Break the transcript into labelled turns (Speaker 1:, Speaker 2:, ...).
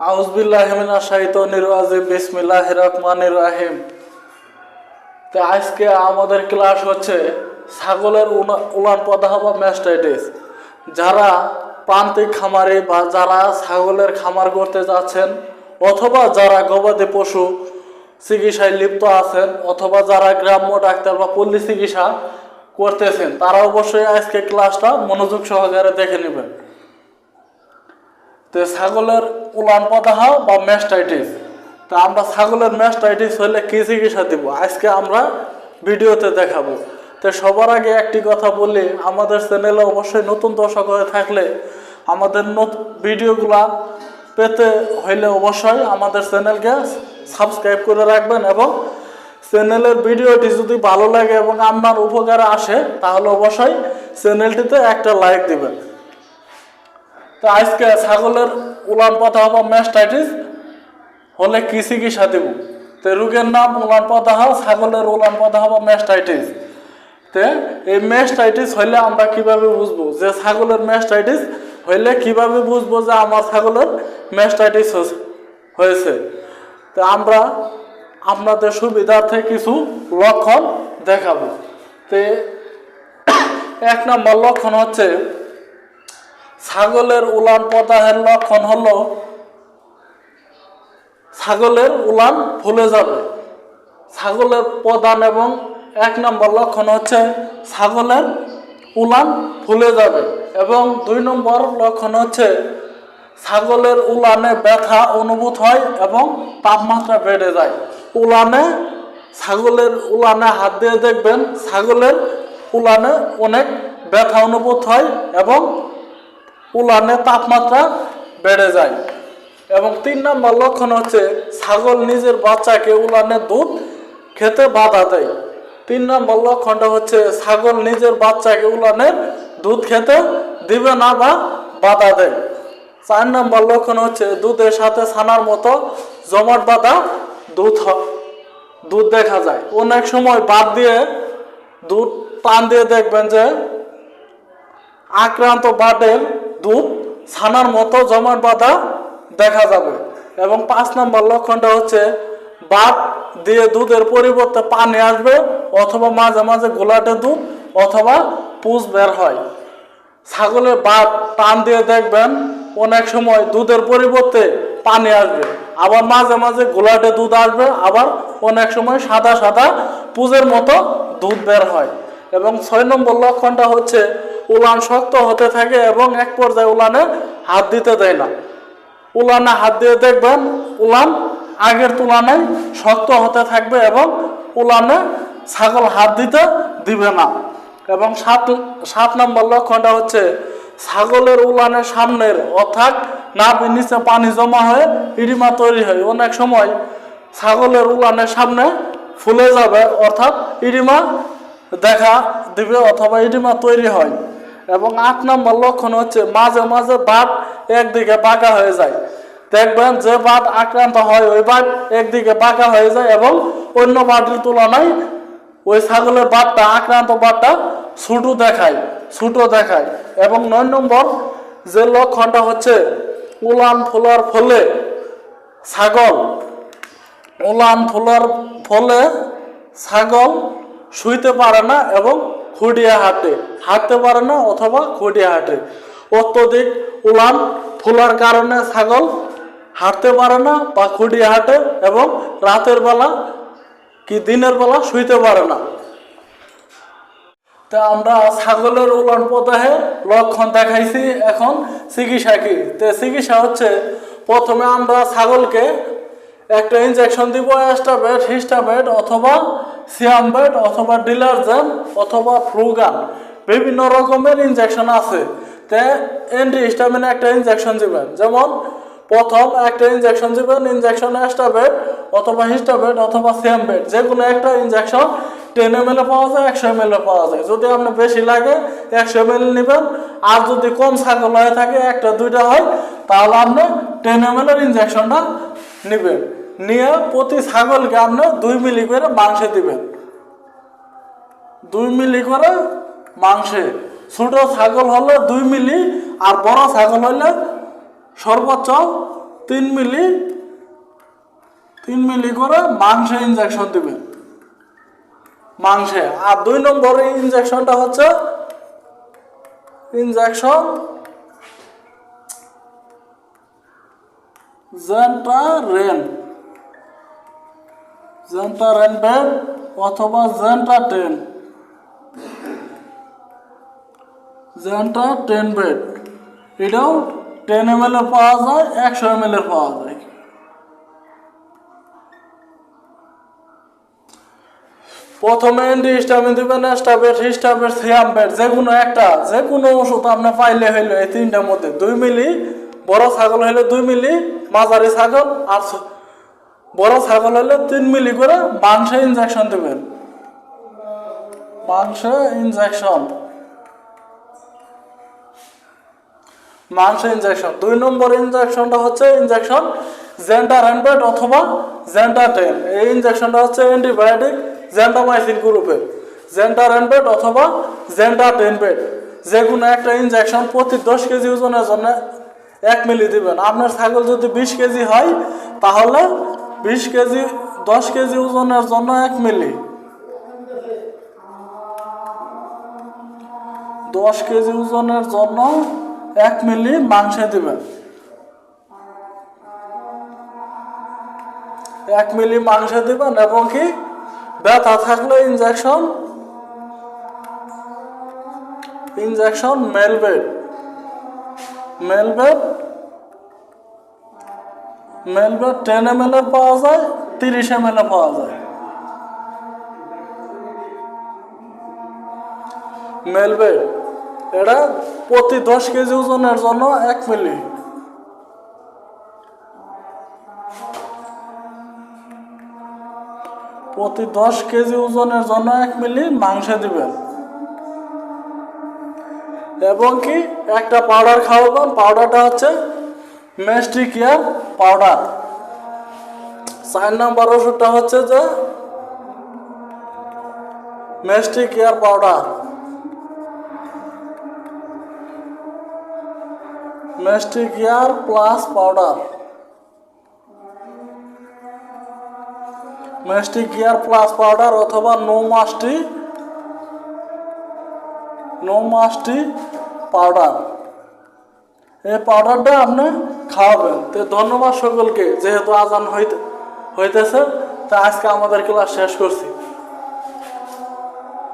Speaker 1: আউজবিল্লাহমিনা শাহিতনির রাজিম বিসমিল্লাহ রহমানির রাহিম। তো আজকে আমাদের ক্লাস হচ্ছে ছাগলের উলান পদাহ বা ম্যাস্টাইটিস যারা প্রান্তিক খামারে বা যারা ছাগলের খামার করতে যাচ্ছেন, অথবা যারা গবাদি পশু চিকিৎসায় লিপ্ত আছেন, অথবা যারা গ্রাম্য ডাক্তার বা পল্লী চিকিৎসা করতেছেন, তারা অবশ্যই আজকে ক্লাসটা মনোযোগ সহকারে দেখে নেবেন। তো ছাগলের উলান পদাহ বা ম্যাস্টাইটিস তা আমরা ছাগলের ম্যাস্টাইটিস হলে কি চিকিৎসা দিব? আজকে আমরা ভিডিওতে দেখাবো। তো সবার আগে একটি কথা বলি, আমাদের চ্যানেলে অবশ্যই নতুন দর্শক হয়ে থাকলে আমাদের ভিডিওগুলা পেতে হইলে অবশ্যই আমাদের চ্যানেলকে সাবস্ক্রাইব করে রাখবেন এবং চ্যানেলের ভিডিওটি যদি ভালো লাগে এবং আপনার উপকারে আসে, তাহলে অবশ্যই চ্যানেলটিতে একটা লাইক দিবেন। তো আজকে ছাগলের উলান পাতা বা ম্যাস্টাইটিস হলে কি চিকিৎসা দেব? তো রোগের নাম উলান পাতাহ, ছাগলের উলান পাতাহ বা ম্যাস্টাইটিস তে এই ম্যাস্টাইটিস হইলে আমরা কীভাবে বুঝব যে ছাগলের ম্যাস্টাইটিস হইলে কীভাবে বুঝব যে আমার ছাগলের ম্যাস্টাইটিস হয়েছে? তো আমরা আপনাদের সুবিধার্থে কিছু লক্ষণ দেখাবো। তে এক নম্বর লক্ষণ হচ্ছে ছাগলের উলান পদাহের লক্ষণ হলো ছাগলের উলান ফুলে যাবে। ছাগলের প্রধান এবং এক নম্বর লক্ষণ হচ্ছে ছাগলের উলান ফুলে যাবে এবং দুই নম্বর লক্ষণ হচ্ছে ছাগলের উলানে ব্যথা অনুভূত হয় এবং তাপমাত্রা বেড়ে যায়। উলানে, ছাগলের উলানে হাত দিয়ে দেখবেন ছাগলের উলানে অনেক ব্যথা অনুভূত হয় এবং উলানে তাপমাত্রা বেড়ে যায়। এবং তিন নম্বর লক্ষণ হচ্ছে ছাগল নিজের বাচ্চাকে উলানে দুধ খেতে বাধা দেয়। তিন নম্বর লক্ষণটা হচ্ছে ছাগল নিজের বাচ্চাকে উলানের দুধ খেতে দিবে না বা বাধা দেয়। চার নম্বর লক্ষণ হচ্ছে দুধের সাথে ছানার মতো জমাট বাঁধা দুধ দুধ দেখা যায়। অনেক সময় বাদ দিয়ে দুধ টান দিয়ে দেখবেন যে আক্রান্ত বাটের দুধ ছানার মতো জমাট বাঁধা দেখা যাবে। এবং পাঁচ নম্বর লক্ষণটা হচ্ছে বাট দিয়ে দুধের পরিবর্তে পানি আসবে অথবা মাঝে মাঝে গোলাটে দুধ অথবা পুষ বের হয়। ছাগলের বাট টান দিয়ে দেখবেন, অনেক সময় দুধের পরিবর্তে পানি আসবে। আবার মাঝে মাঝে গোলাটে দুধ আসবে, আবার অনেক সময় সাদা সাদা পুজের মতো দুধ বের হয়। এবং ছয় নম্বর লক্ষণটা হচ্ছে, উলান শক্ত হতে থাকে এবং এক পর্যায়ে উলানে হাত দিতে দেয় না। উলানে হাত দিয়ে দেখবেন, উলান আগের তুলনায় শক্ত হতে থাকবে এবং উলানে ছাগল হাত দিতে দিবে না। এবং সাত সাত নম্বর লক্ষণটা হচ্ছে, ছাগলের উলানের সামনের অর্থাৎ নাভির নিচে পানি জমা হয়ে ইডিমা তৈরি হয়। অনেক সময় ছাগলের উলানের সামনে ফুলে যাবে, অর্থাৎ ইডিমা দেখা দিবে অথবা ইডিমা তৈরি হয়। এবং আট নম্বর লক্ষণ হচ্ছে মাঝে মাঝে বাট একদিকে বাঁকা হয়ে যায়। দেখবেন যে বাট আক্রান্ত হয়, ওই বাট একদিকে বাঁকা হয়ে যায় এবং অন্য বাটের তুলনায় ওই ছাগলের বাটটা আক্রান্ত বাদটা ছোটো দেখায় ছোটো দেখায়। এবং নয় নম্বর যে লক্ষণটা হচ্ছে উলান ফোলার ফলে ছাগল, উলান ফোলার ফলে ছাগল শুইতে পারে না এবং খুঁটিয়ে হাঁটে। হাঁটতে পারে না অথবা খুঁটিয়ে হাঁটে। অত্যধিক উলান, ফোলার কারণে ছাগল হাঁটতে পারে না বা খুঁটিয়ে হাঁটে এবং রাতের বেলা কি দিনের বেলা শুইতে পারে না। তা আমরা ছাগলের উলান পদাহে লক্ষণ দেখাইছি। এখন চিকিৎসা কি? তো চিকিৎসা হচ্ছে, প্রথমে আমরা ছাগলকে একটা ইনজেকশন দিব অ্যাস্টাবেট হিস্টাবেট অথবা সিয়ামবেট অথবা ডিলারজেন অথবা ফ্লুগান বিভিন্ন রকমের ইনজেকশন আছে। তে অ্যান্টিহিস্টামিন একটা ইনজেকশন দিবেন, যেমন প্রথম একটা ইনজেকশন দিবেন ইনজেকশন অ্যাস্টাবেট অথবা হিস্টাবেট অথবা সিয়ামবেট যে কোনো একটা ইনজেকশন টেন এম এল পাওয়া যায়, একশো এম এল পাওয়া যায়। যদি আপনার বেশি লাগে, একশো এম এল নেবেন, আর যদি কম ছাগল হয়ে থাকে, একটা দুইটা হয়, তাহলে আপনি টেন এম এল এর ইনজেকশনটা নেবেন। নিয়ে প্রতি ছাগলকে আপনি দুই মিলি করে মাংসে দিবেন। দুই মিলি করে মাংসে। ছোট ছাগল হলে দুই মিলি আর বড় ছাগল হলে সর্বোচ্চ তিন মিলি। তিন মিলি করে মাংসে ইঞ্জেকশন দিবেন। মাংসে। আর দুই নম্বরে ইঞ্জেকশনটা হচ্ছে ইঞ্জেকশন জেন্টা রেন জেন্টা রেন বেড অথবা জেন্টা টেন। জেন্টা টেন বেড এটাও টেন এম এর পাওয়া যায়, একশো এম এর পাওয়া যায়। প্রথমে অ্যান্টিহিস্টামিন দিবেন স্টাবেট হিস্টাবেট সিয়ামবেট যে কোনো একটা যে কোনো ওষুধ আপনি পাইলে হইল এই তিনটার মধ্যে। দুই মিলি, বড় ছাগল হইলে দুই মিলি, মাঝারি ছাগল আর বড় ছাগল হইলে তিন মিলি করে মাংসে ইনজেকশন দিবেন। মাংসে ইনজেকশন মাংস ইনজেকশন দুই নম্বর ইনজেকশনটা হচ্ছে ইনজেকশন জেন্টা র্যানপেট অথবা জেন্টা টেন এই ইনজেকশনটা হচ্ছে অ্যান্টিবায়োটিক জেন্টামাইসিন গ্রুপের জেন্টা র্যানপেট অথবা জেন্টা টেনপেট যে কোনো একটা ইনজেকশন প্রতি দশ কেজি ওজনের জন্য এক মিলি দিবেন। আপনার ছাগল যদি বিশ কেজি হয়, তাহলে বিশ কেজি, দশ কেজি ওজনের জন্য এক মিলি। দশ কেজি ওজনের জন্য এক মিলি মাংসে দিবেন। এক মিলি মাংসে দিবেন এবং কি ব্যথা থাকলে ইনজেকশন ইনজেকশন মেলবেড মেলবেড মেলবেড টেন এম এল পাওয়া যায়, তিরিশ এম এল পাওয়া যায়। মেলবেড এটা প্রতি দশ কেজি ওজনের জন্য এক মিলি। প্রতি দশ কেজি ওজনের জন্য এক মিলি মাংস দিবেন। এবং কি একটা পাউডার খাওয়াবেন পাউডারটা হচ্ছে মেস্টিকিয়ার পাউডার চার নাম্বার ওষুধটা হচ্ছে যে মেস্টিক এয়ার পাউডার মেস্টিক এয়ার প্লাস পাউডার মেস্টিক এয়ার প্লাস পাউডার অথবা নো মাস্টি নো মাস্টি পাউডার এই পাউডারটা আপনি খাওয়াবেন। তো ধন্যবাদ সকলকে, যেহেতু আজান হইতে হইতেছে, তা আজকে আমাদের ক্লাস শেষ করছি।